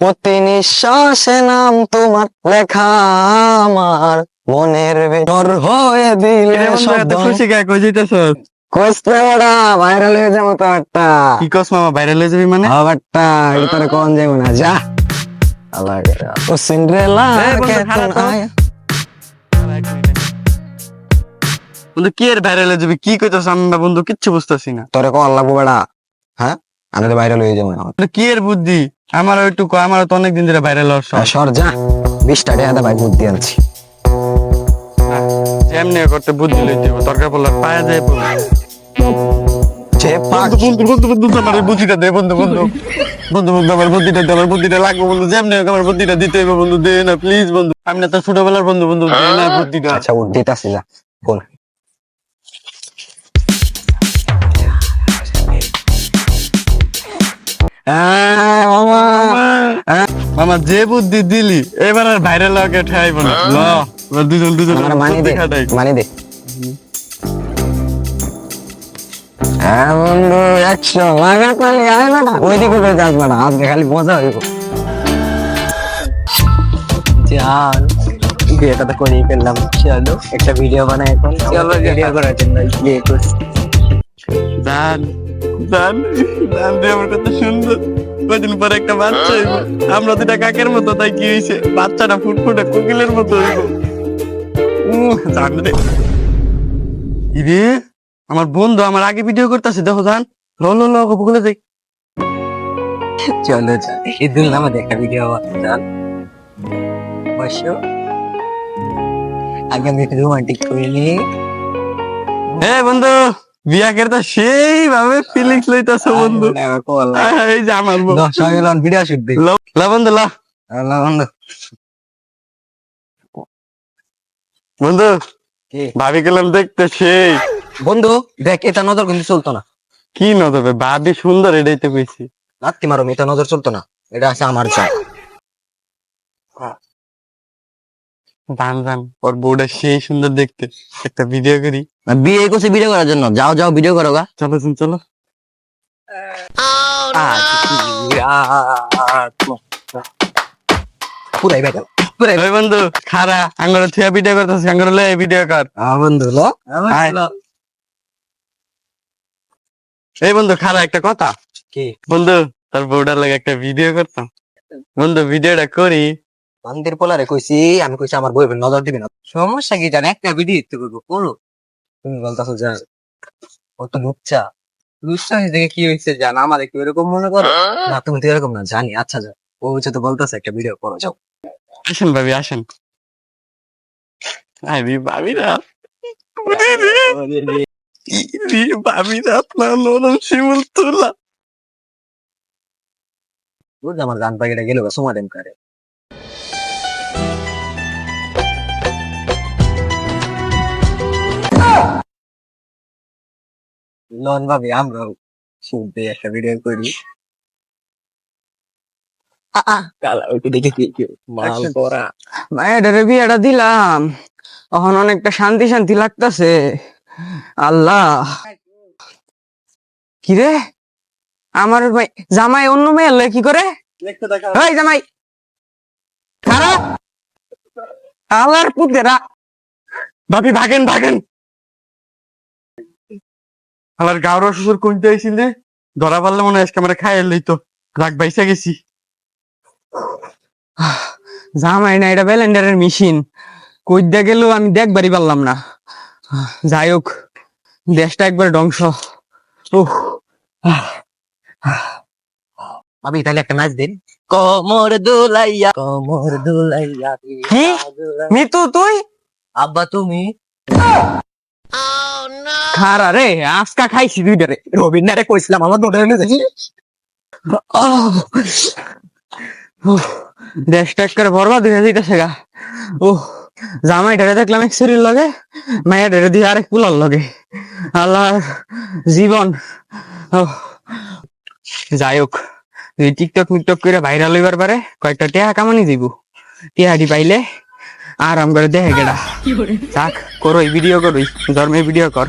প্রতি নিঃশ্বাসে নাম তোমার লেখা আমার। মনের ভেতর হয়ে দিলে খুশি কে? কই যাইতেছ? কইতে ওটা ভাইরাল হয়ে যাব তো একটা। কি কস মামা ভাইরাল হয়ে যাবি মানে? আবারটা এটা কোন যাব না যা। আল্লাহ ও সিন্ড্রেলা বন্ধু, কি এর ভাইরাল হয়ে যাবি? কি কইতাছ আমি বন্ধু কিচ্ছু বুঝতাছি না। তোরে কল লাগবো বেড়া? হ্যাঁ? আমি তো ভাইরাল হয়ে যাব না। কি এর বুদ্ধি? আমার একটু আমার তো অনেক দিন ধরে ভাইরাল হওয়ার শখ। সর যা। বিশটা টাকা ভাই বুদ্ধি আনছি। যেমনি করতে বুদ্ধি লইতে হবে দরকার পড়লে পায়ে যায় পড়বে যে বন্ধু বন্ধু বন্ধু বন্ধু আমার বুদ্ধিটা দে বন্ধু বন্ধু। বন্ধু বন্ধু আমার বুদ্ধিটা দে আমার বুদ্ধিটা লাগবে বন্ধু। যেমনি হোক আমার বুদ্ধিটা দিতে হবে বন্ধু দে না প্লিজ বন্ধু। আমি না তোর ছোটবেলার বন্ধু বন্ধু দে না বুদ্ধিটা। আচ্ছা উঠ দিতাছি যা বল। আহ, মামা মামা যে বুদ্ধি দিলি এবার আর ভাইরাল হওয়াকে ঠাইব না। ল দুজন দুজন আমার মানি দে মানি দে। হ্যাঁ বন্ধু একশো। লাগা আয় যাস আজকে খালি মজা হইব। জান বিয়েটা তো করেই ফেললাম চলো একটা ভিডিও বানাই এখন। চলো, ভিডিও করার জন্য বিয়ে করছি জান জান জান রে আমার কত সুন্দর। কদিন পরে একটা বাচ্চা হইব। আমরা দুটা কাকের মতো তাই কি হইছে? বাচ্চাটা ফুটফুটে কোকিলের মতো হইব। জান রে। ইরে আমার বন্ধু আমার আগে ভিডিও করতেছে দেখো জান। ল ল ল বলে যাই চলো চল ঈদুল নামে একটা ভিডিও চল বসো। আগে আমি একটু রোমান্টিক করে নি এ বন্ধু! ফিলিংস লইতাছো বন্ধু। আহ, এই যে আমার বউ। দশ ভিডিও শুট দিই। ল ল বন্ধু ল। আল্লাহ বন্ধু। বন্ধু কি? ভাবি গেলাম দেখতে সেই। বন্ধু দেখ এটা নজর কিন্তু চলতো না। কি নজরে ভাবি সুন্দর এটাই তো কইছি। লাত্তি মারো এটা নজর চলতো না। এটা আছে আমার চাই। জান জান ওর বউটা সেই সুন্দর দেখতে। একটা ভিডিও করি। বিয়ে করছে ভিডিও করার জন্য। যাও যাও ভিডিও করো গা। চলো শুন চলো। পুরাই বেটা। পুরাই ওই বন্ধু খারা আঙ্গুর থিয়া ভিডিও করতেছে। আঙ্গুর লে ভিডিও কর। বন্ধু লো। এই বন্ধু খারা একটা কথা। কি? বন্ধু তোর বউটার লাগে একটা ভিডিও করতাম। বন্ধু ভিডিওটা করি। বান্দির পোলারে কইছি আমি কইছি আমার বই নজর দিবি না। সমস্যা কি জানে? একটা ভিডিও ইচ্ছে করব করো তুমি বলতাছো যা ও তো লুচ্চা লুচ্চা থেকে কি হয়েছে জান? আমার একটু এরকম মনে করো? না তুমি তো এরকম না জানি। আচ্ছা যা ও হচ্ছে তো বলতেছে একটা ভিডিও করো যাও। আসেন ভাবি আসেন। আরে ভাবি না ভাবি না আপনার নরম শিমুল তোলা। আমার গান পাখিটা গেল সময় দেন করে। লন ভাবি আমরাও শুনতে একটা ভিডিও করি। কালা ওইটা দেখে কি কি মাল Action. করা মায়ের বিয়েটা দিলাম। এখন অনেকটা শান্তি শান্তি লাগতাছে। আল্লাহ। কিরে? আমার ভাই জামাই অন্য মেয়ে হলে কি করে? ওই জামাই! খারাপ? আল্লাহর পুতেরা ভাবি ভাগেন ভাগেন। আমার গাওর শ্বশুর কোনটা আইছিল রে ধরা পারলে মনে হয় আজকে আমরা খাই এলেই তো রাগ বাইসা গেছি। জামাই না এটা ব্যালেন্ডারের মেশিন। কই দিয়ে গেলেও আমি দেখবারই পারলাম না। যাই হোক দেশটা একবার ধ্বংস। উহ ভাবি তাহলে একটা নাচ দিন। কমর দোলাইয়া কমর দোলাইয়া কি? মিতু তুই? আব্বা তুমি? খারা রে আজকা খাইছি দুইটা রে। রবীন্দ্র কইছিলাম আমার দোটা এনে দেখি আহ! উহ, দেশটা একবারে বরবাদ হয়ে যাইতেছে গা। ও জামাই ঢেরে দেখলাম এক শরীর লগে মায়ের ঢেরে দিয়ে আরেক পুলার লগে। আল্লাহর জীবন। ওহ, যাই হোক টিকটক মিকটক করে ভাইরাল হইবার পারে কয়েকটা টেহা কামানি দিব। টেহাটি পাইলে আরাম করে দেখে গেডা থাক করোই ভিডিও করোই ধর্মে ভিডিও কর।